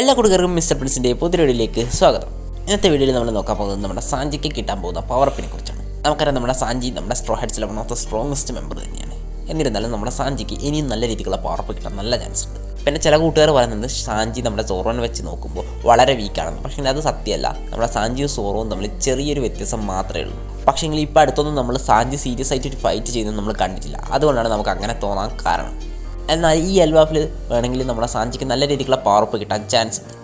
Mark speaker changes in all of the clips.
Speaker 1: എല്ലാ കുടുക്കർക്കും മിസ്റ്റർ പ്രിൻസിന്റെ പുതിയ വീഡിയോയിലേക്ക് സ്വാഗതം. ഇന്നത്തെ വീഡിയോയിൽ നമ്മൾ നോക്കാൻ പോകുന്നത് നമ്മുടെ സാഞ്ചിക്ക് കിട്ടാൻ പോകുന്ന പവർ അപ്പിനെ കുറിച്ചാണ്. നമുക്കറിയാം നമ്മുടെ സാഞ്ചി നമ്മുടെ straw ഹെഡ്സിലെ one of the strongest member തന്നെയാണ്. എന്നിരുന്നാലും നമ്മുടെ സാഞ്ചിക്ക് ഇനിയും നല്ല രീതിക്കുള്ള അപ്പ് കിട്ടാൻ നല്ല ചാൻസ് ഉണ്ട്. പിന്നെ ചില കൂട്ടുകാർ പറയുന്നത് സാഞ്ചി നമ്മുടെ സോറോനെ വെച്ച് നോക്കുമ്പോൾ വളരെ വീക്കാണെന്ന് പക്ഷേ അത് സത്യമല്ല. നമ്മുടെ സാഞ്ചിയും സോറോവും തമ്മിൽ ചെറിയൊരു വ്യത്യാസം മാത്രമേ ഉള്ളൂ. പക്ഷേ ഇപ്പോൾ അടുത്തൊന്നും നമ്മൾ സാഞ്ചി സീരിയസ് ആയിട്ട് ഒരു ഫൈറ്റ് ചെയ്യുന്നത് നമ്മൾ കണ്ടിട്ടില്ല. അതുകൊണ്ടാണ് നമുക്ക് അങ്ങനെ തോന്നാൻ കാരണം. എന്നാൽ ഈ എൽവാഫിൽ വേണമെങ്കിൽ നമ്മുടെ സാഞ്ചിക്ക് നല്ല രീതിക്കുള്ള പവർപ്പ് കിട്ടാൻ ചാൻസ് ഉണ്ട്.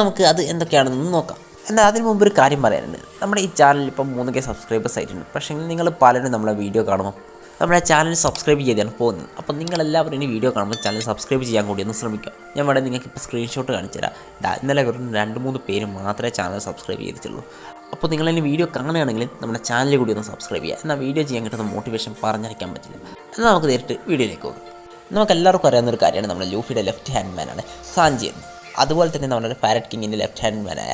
Speaker 1: നമുക്ക് അത് എന്തൊക്കെയാണെന്ന് നോക്കാം. എന്നാൽ അതിന് മുമ്പ് ഒരു കാര്യം പറയാനുണ്ട്. നമ്മുടെ ഈ ചാനൽ ഇപ്പം മൂന്ന് കെ സബ്സ്ക്രൈബേഴ്സ് ആയിട്ടുണ്ട്. പക്ഷേ നിങ്ങൾ പലരും നമ്മളെ വീഡിയോ കാണുമ്പോൾ നമ്മുടെ ചാനൽ സബ്സ്ക്രൈബ് ചെയ്താണ് പോകുന്നത്. അപ്പോൾ നിങ്ങളെല്ലാവരും ഇനി വീഡിയോ കാണുമ്പോൾ ചാനൽ സബ്സ്ക്രൈബ് ചെയ്യാൻ കൂടി ഒന്ന് ശ്രമിക്കുക. ഞാൻ വേണമെങ്കിൽ നിങ്ങൾക്ക് ഇപ്പോൾ സ്ക്രീൻഷോട്ട് കാണിച്ചു തരാം. ഇന്നലെ വെറും രണ്ട് മൂന്ന് പേര് മാത്രമേ ചാനൽ സബ്സ്ക്രൈബ് ചെയ്തിട്ടുള്ളൂ. അപ്പോൾ നിങ്ങൾ ഇനി വീഡിയോ കാണുകയാണെങ്കിൽ നമ്മുടെ ചാനൽ കൂടി ഒന്ന് സബ്സ്ക്രൈബ് ചെയ്യുക. എന്നാൽ വീഡിയോ ചെയ്യാൻ കിട്ടുന്ന മോട്ടിവേഷൻ പറഞ്ഞറിയിക്കാൻ പറ്റില്ല. എന്നാൽ നമുക്ക് നേരിട്ട് വീഡിയോയിലേക്ക് പോകും. നമുക്ക് എല്ലാവർക്കും അറിയാവുന്ന ഒരു കാര്യമാണ്. നമ്മുടെ ലൂഫിയുടെ ലെഫ്റ്റ് ഹാൻഡ് മാനാണ് സാഞ്ചി എന്ന്. അതുപോലെ തന്നെ നമ്മുടെ പാരറ്റ് കിങ്ങിന്റെ ലെഫ്റ്റ് ഹാൻഡ് മാനായ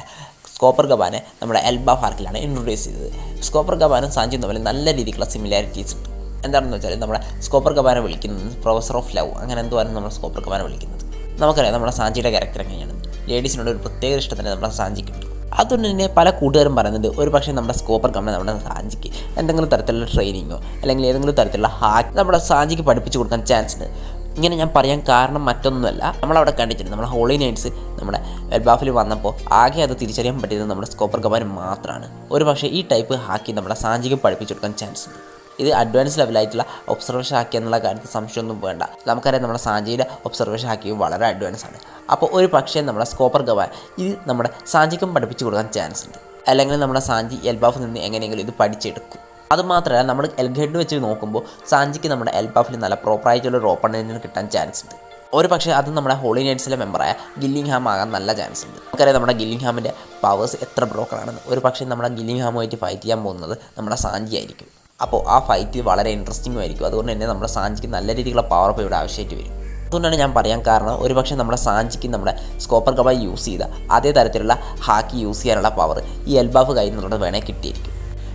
Speaker 1: സ്കോപ്പർ ഗബാനെ നമ്മുടെ എൽബ പാർക്കിലാണ് ഇൻട്രൊഡ്യൂസ് ചെയ്തത്. സ്കോപ്പർ ഗബാനും സാഞ്ചിയും തമ്മിൽ നല്ല രീതിക്കുള്ള സിമിലാരിറ്റീസ് ഉണ്ട്. എന്താണെന്ന് വെച്ചാൽ നമ്മുടെ സ്കോപ്പർ ഗബാനെ വിളിക്കുന്നത് പ്രൊഫസർ ഓഫ് ലവ് അങ്ങനെ എന്തുവാണ് നമ്മുടെ സ്കോപ്പർ ഗബാനെ വിളിക്കുന്നത്? നമുക്കറിയാം നമ്മുടെ സാഞ്ചിയുടെ ക്യാരക്ടർ എങ്ങനെയാണ്. ലേഡീസിനോട് ഒരു പ്രത്യേക ഇഷ്ടം തന്നെ നമ്മുടെ സാഞ്ചിക്ക് ഉണ്ട് അതുകൊണ്ട് തന്നെ പല കൂട്ടുകാരും പറയുന്നത് ഒരു പക്ഷേ നമ്മുടെ സ്കോപ്പർ കമ്പനി നമ്മുടെ സാഞ്ചിക്ക് എന്തെങ്കിലും തരത്തിലുള്ള ട്രെയിനിങ്ങോ അല്ലെങ്കിൽ ഏതെങ്കിലും തരത്തിലുള്ള ഹാക്ക് നമ്മുടെ സാഞ്ചിക്ക് പഠിപ്പിച്ചു കൊടുക്കാൻ ചാൻസ് ഉണ്ട്. ഇങ്ങനെ ഞാൻ പറയാൻ കാരണം മറ്റൊന്നുമല്ല. നമ്മളവിടെ കണ്ടിട്ടുണ്ട് നമ്മുടെ ഹോളി നൈറ്റ്സ് നമ്മുടെ വെൽബാഫിൽ വന്നപ്പോൾ ആകെ അത് തിരിച്ചറിയാൻ പറ്റിയത് നമ്മുടെ സ്കോപ്പർ കമാൻ മാത്രമാണ് ഒരു പക്ഷേ ഈ ടൈപ്പ് ഹാക്കി നമ്മുടെ സാഞ്ചിക്ക് പഠിപ്പിച്ചു കൊടുക്കാൻ ചാൻസ് ഉണ്ട്. ഇത് അഡ്വാൻസ് ലെവലായിട്ടുള്ള ഒബ്സർവേഷൻ ഹാക്കി എന്നുള്ള കാര്യത്തിൽ സംശയമൊന്നും വേണ്ട. നമുക്കറിയാം നമ്മുടെ സാഞ്ചിയുടെ ഒബ്സർവേഷൻ ഹാക്കി വളരെ അഡ്വാൻസ് ആണ്. അപ്പോൾ ഒരു പക്ഷേ നമ്മുടെ സ്കോപ്പർ ഗവാൻ ഇത് നമ്മുടെ സാഞ്ചിക്കും പഠിപ്പിച്ചു കൊടുക്കാൻ ചാൻസ് ഉണ്ട്. അല്ലെങ്കിൽ നമ്മുടെ സാഞ്ചി എൽബാഫിൽ നിന്ന് എങ്ങനെയെങ്കിലും ഇത് പഠിച്ചെടുക്കും. അതുമാത്രമല്ല നമ്മൾ എൽ എൽഗേഡ് വെച്ച് നോക്കുമ്പോൾ സാഞ്ചിക്ക് നമ്മുടെ എൽബാഫിൽ നല്ല പ്രോപ്പറായിട്ടുള്ള ഒരു ഓപ്പണന്റിന് കിട്ടാൻ ചാൻസ് ഉണ്ട്. ഒരു പക്ഷേ അത് നമ്മുടെ ഹോളി നൈറ്റ്സിലെ മെമ്പറായ ഗില്ലിംഗ് ഹാം ആകാൻ നല്ല ചാൻസ് ഉണ്ട്. നമുക്കറിയാം നമ്മുടെ ഗില്ലിംഗ് ഹാമിന്റെ പവേഴ്സ് എത്ര ബ്രോക്കറാണെന്ന് ഒരു പക്ഷേ നമ്മുടെ ഗില്ലിംഗ് ഹാമുമായിട്ട് ഫൈറ്റ് ചെയ്യാൻ പോകുന്നത് നമ്മുടെ സാഞ്ചി ആയിരിക്കും. അപ്പോൾ ആ ഫൈറ്റ് വളരെ ഇൻട്രസ്റ്റിംഗ് ആയിരിക്കും. അതുകൊണ്ട് തന്നെ നമ്മുടെ സാഞ്ചിക്ക് നല്ല രീതിയിലുള്ള പവർ അപ്പ് ഇവിടെ ആവശ്യമായിട്ട് വരും. അതുകൊണ്ടാണ് ഞാൻ പറയാൻ കാരണം ഒരുപക്ഷെ നമ്മുടെ സാഞ്ചിക്ക് നമ്മുടെ സ്കോപ്പർ കബ യൂസ് ചെയ്ത അതേ തരത്തിലുള്ള ഹാക്കി യൂസ് ചെയ്യാനുള്ള പവർ ഈ എൽബാഫ് കയ്യിൽ നിന്നുള്ളത് വേണേൽ കിട്ടിയിരിക്കും.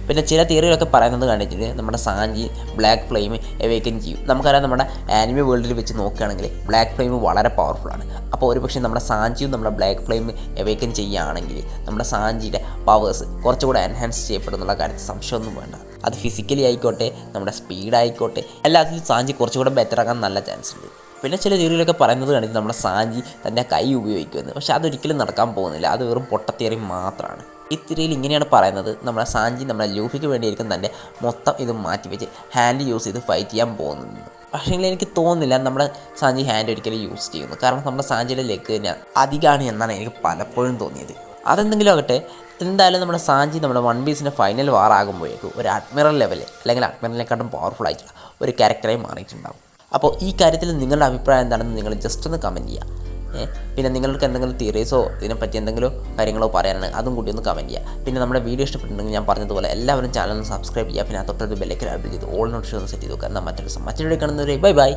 Speaker 1: പിന്നെ ചില തിയറികളൊക്കെ പറയുന്നത് കണ്ടിട്ടുണ്ട് നമ്മുടെ സാഞ്ചി ബ്ലാക്ക് ഫ്ലെയിം എവേക്കൻ ചെയ്യും. നമുക്കറിയാം നമ്മുടെ ആനിമി വേൾഡിൽ വെച്ച് നോക്കുകയാണെങ്കിൽ ബ്ലാക്ക് ഫ്ലെയിം വളരെ പവർഫുള്ളാണ് അപ്പോൾ ഒരുപക്ഷെ നമ്മുടെ സാഞ്ചിയും നമ്മുടെ ബ്ലാക്ക് ഫ്ലെയിം എവേക്കൻ ചെയ്യുകയാണെങ്കിൽ നമ്മുടെ സാഞ്ചിയുടെ പവേഴ്സ് കുറച്ചുകൂടെ എൻഹാൻസ് ചെയ്യപ്പെടുന്നുള്ള കാര്യത്തിൽ സംശയമൊന്നും വേണ്ട. അത് ഫിസിക്കലി ആയിക്കോട്ടെ നമ്മുടെ സ്പീഡ് ആയിക്കോട്ടെ എല്ലാത്തിലും സാഞ്ചി കുറച്ചുകൂടെ ബെറ്റർ ആകാൻ നല്ല ചാൻസ് ഉണ്ട്. പിന്നെ ചില തിയറികളൊക്കെ പറയുന്നത് കണ്ടിട്ട് നമ്മുടെ സാഞ്ചി തന്റെ കൈ ഉപയോഗിക്കുമെന്ന്. പക്ഷേ അതൊരിക്കലും നടക്കാൻ പോകുന്നില്ല. അത് വെറും പൊട്ടത്തിയറി മാത്രമാണ്. ഈ തിരയിൽ ഇങ്ങനെയാണ് പറയുന്നത്. നമ്മുടെ സാഞ്ചി നമ്മുടെ ലൂഫിക്ക് വേണ്ടിയിരിക്കും തന്റെ മൊത്തം ഇത് മാറ്റിവെച്ച് ഹാൻഡ് യൂസ് ചെയ്ത് ഫൈറ്റ് ചെയ്യാൻ പോകുന്നത്. പക്ഷേ എനിക്ക് തോന്നുന്നില്ല നമ്മുടെ സാഞ്ചി ഹാൻഡ് ഒരിക്കലും യൂസ് ചെയ്യുന്നു. കാരണം നമ്മുടെ സാഞ്ചിയുടെ ലെഗ് തന്നെ അധികമാണ് എന്നാണ് എനിക്ക് പലപ്പോഴും തോന്നിയത്. അതെന്തെങ്കിലും ആകട്ടെ എന്തായാലും നമ്മുടെ സാഞ്ചി നമ്മുടെ വൺ പീസിന്റെ ഫൈനൽ വാർ ആകുമ്പോഴേക്കും ഒരു അഡ്മിറൽ ലെവൽ അല്ലെങ്കിൽ അഡ്മിറലിനെക്കാട്ടും പവർഫുൾ ആയിട്ടുള്ള ഒരു ക്യാരക്ടറായി മാറിയിട്ടുണ്ടാകും അപ്പോൾ ഈ കാര്യത്തിൽ നിങ്ങളുടെ അഭിപ്രായം എന്താണെന്ന് നിങ്ങൾ ജസ്റ്റ് ഒന്ന് കമന്റ് ചെയ്യുക. പിന്നെ നിങ്ങൾക്ക് എന്തെങ്കിലും തിയറീസോ ഇതിനെപ്പറ്റി എന്തെങ്കിലും കാര്യങ്ങളോ പറയാനാണ് അതും കൂടി ഒന്ന് കമന്റ് ചെയ്യുക പിന്നെ നമ്മുടെ വീഡിയോ ഇഷ്ടപ്പെട്ടിട്ടുണ്ടെങ്കിൽ ഞാൻ പറഞ്ഞതുപോലെ എല്ലാവരും ചാനൽ ഒന്ന് സബ്സ്ക്രൈബ് ചെയ്യുക. പിന്നെ തൊട്ടടുത്ത് ബെല്ലൈക്കൻ ആഡ് ചെയ്ത് ഓൾ നോട്ടിഫിക്കേഷൻ സെറ്റ് ചെയ്ത് നോക്കുക എന്നാൽ മറ്റൊരു മറ്റൊരു കാണുന്നവരെ ബൈ ബൈ